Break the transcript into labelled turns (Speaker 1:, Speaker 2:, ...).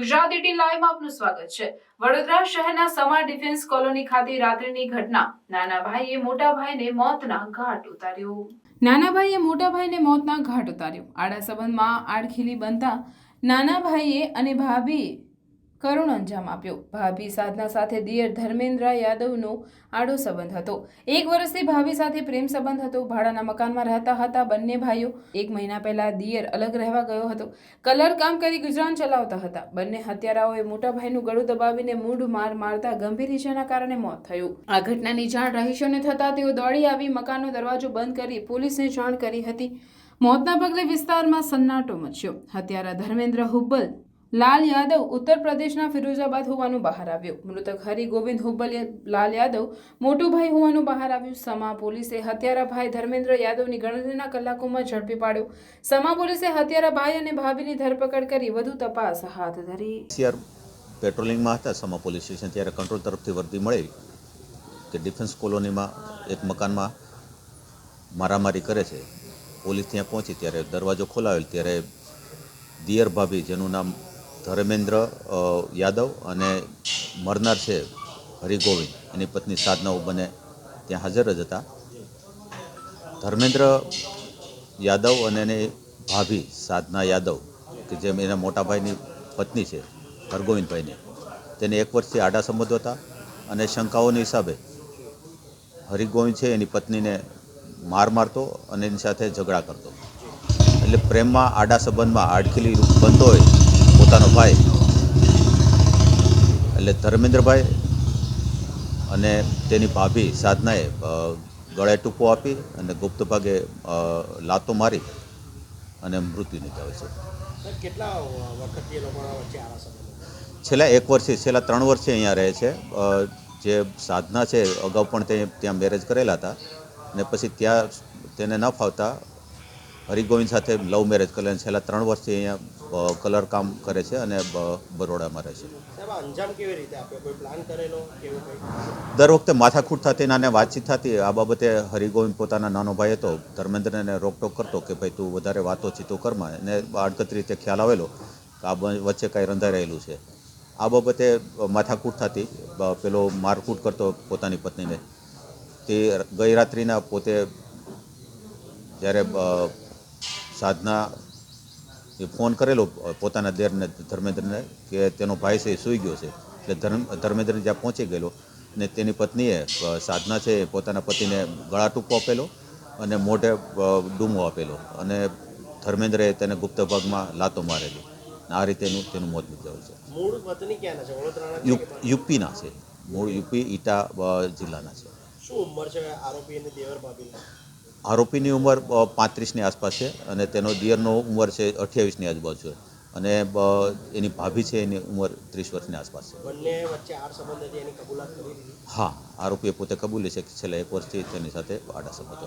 Speaker 1: Gujarat at live આપનું સ્વાગત છે. વડોદરા શહેરના સમા ડિફેન્સ કોલોની ખાતે રાત્રિની ઘટના. નાના ભાઈએ મોટા ભાઈને મોતના ઘાટ ઉતાર્યો. નાના ભાઈએ મોટા ભાઈને મોતના ઘાટ ઉતાર્યો. આડા સંબંધમાં આડખીલી બનતા નાના ભાઈએ અને ભાભીએ કરુણ અંજામ આપ્યો. ભાભી સાધના સાથે દિયર ધર્મેન્દ્ર યાદવનો આડો સંબંધ હતો. એક વર્ષથી ભાભી સાથે પ્રેમ સંબંધ હતો. ભાડાના મકાનમાં રહેતા હતા બંને ભાઈઓ. એક મહિના પહેલા દિયર અલગ રહેવા ગયો હતો. કલર કામ કરી ગુજરાન ચલાવતા હતા. બંને હત્યારાઓએ મોટા ભાઈનું ગળું દબાવીને મૂઢ માર મારતા ગંભીર ઈજાના કારણે મોત થયું. આ ઘટનાની જાણ રહીશોને થતાં તેઓ દોડી આવી મકાનનો દરવાજો બંધ કરી પોલીસને જાણ કરી હતી. મોતના પગલે વિસ્તારમાં સન્નાટો મચ્યો. હત્યારા ધર્મેન્દ્ર હુબ્બલ લાલ યાદવ ઉત્તર પ્રદેશના ફિરોઝાબાદ હોવાનું બહાર આવ્યું. મૃતક હરિગોવિંદ હુબ્બલ લાલ યાદવ મોટો ભાઈ હોવાનું બહાર આવ્યું. સમા પોલીસે હત્યારા ભાઈ ધર્મેન્દ્ર યાદવની ગણતરીના કલાકોમાં ઝડપી પાડ્યો. સમા પોલીસે હત્યારા ભાઈ અને ભાભીની ધરપકડ કરી વધુ તપાસ હાથ ધરી.
Speaker 2: સીઆર પેટ્રોલિંગમાં હતા. સમા પોલીસ સ્ટેશન ત્યારે કંટ્રોલ તરફથી વર્દી મળી કે ડિફેન્સ કોલોનીમાં એક મકાનમાં મારામારી કરે છે. પોલીસ ત્યાં પહોંચી ત્યારે દરવાજો ખોલાવેલ. ત્યારે દિયર ભાભી, જેનું નામ ધર્મેન્દ્ર યાદવ અને મરનાર છે હરિગોવિંદ. એની પત્ની સાધનાઓ બંને ત્યાં હાજર જ હતા. ધર્મેન્દ્ર, યાદવ અને એની ભાભી સાધના યાદવ, કે જેમ એના મોટાભાઈની પત્ની છે, હરગોવિંદભાઈની. તેને એક વર્ષથી આડા સંબંધો હતા અને શંકાઓના હિસાબે હરિગોવિંદ છે એની પત્નીને માર મારતો અને એની સાથે ઝઘડા કરતો. એટલે પ્રેમમાં આડા સંબંધમાં આડખીલી બનતો હોય પોતાનો ભાઈ એટલે ધર્મેન્દ્રભાઈ અને તેની ભાભી સાધનાએ ગળે ટૂંકો આપી અને ગુપ્ત ભાગે લાતો મારી અને મૃત્યુ નીકળે છે.
Speaker 3: કેટલા વખત વચ્ચે
Speaker 2: છેલ્લા એક વર્ષથી છેલ્લા ત્રણ વર્ષથી અહીંયા રહે છે. જે સાધના છે અગાઉ પણ તે ત્યાં મેરેજ કરેલા હતા. ને પછી ત્યાં તેને ન ફાવતા હરિગોવિંદ સાથે લવ મેરેજ કરેલ છેલ્લા ત્રણ વર્ષથી અહીંયા કલર કામ કરે છે અને બરોડામાં રહે છે. દર વખતે માથાકૂટ થતી અને વાતચીત થતી આ બાબતે હરિગોવિંદ પોતાના નાનો ભાઈ હતો ધર્મેન્દ્રને રોકટોક કરતો કે ભાઈ તું વધારે વાતો ચીતો કરમાં એને આડકત રીતે ખ્યાલ આવેલો કે આ વચ્ચે કાંઈ રંધાઈ રહેલું છે. આ બાબતે માથાકૂટ થતી પેલો મારકૂટ કરતો પોતાની પત્નીને. તે ગઈ રાત્રિના પોતે જ્યારે સાધના એ ફોન કરેલો પોતાના દેરને ધર્મેન્દ્રને કે તેનો ભાઈ છે એ સૂઈ ગયો છે. એટલે ધર્મ ધર્મેન્દ્ર જ્યાં પહોંચી ગયેલો ને તેની પત્નીએ સાધના છે એ પોતાના પતિને ગળા ટૂંકો આપેલો અને મોઢે ડૂમો આપેલો અને ધર્મેન્દ્રએ તેને ગુપ્ત ભાગમાં લાતો મારેલી. આ રીતેનું તેનું મોત નીપજાયું છે? યુપીના છે. મૂળ યુપી ઈટા જિલ્લાના છે.
Speaker 3: શું ઉંમર છે આરોપી અને દેવર ભાભીની
Speaker 2: આરોપીની ઉંમર પાંત્રીસની આસપાસ છે અને તેનો દિયરનો ઉંમર છે અઠ્યાવીસની આજુબાજુ છે. અને એની ભાભી છે એની ઉંમર ત્રીસ વર્ષની આસપાસ છે. હા આરોપીએ પોતે કબૂલી છે કે છેલ્લા એક વર્ષથી તેની સાથે આડા સંબંધો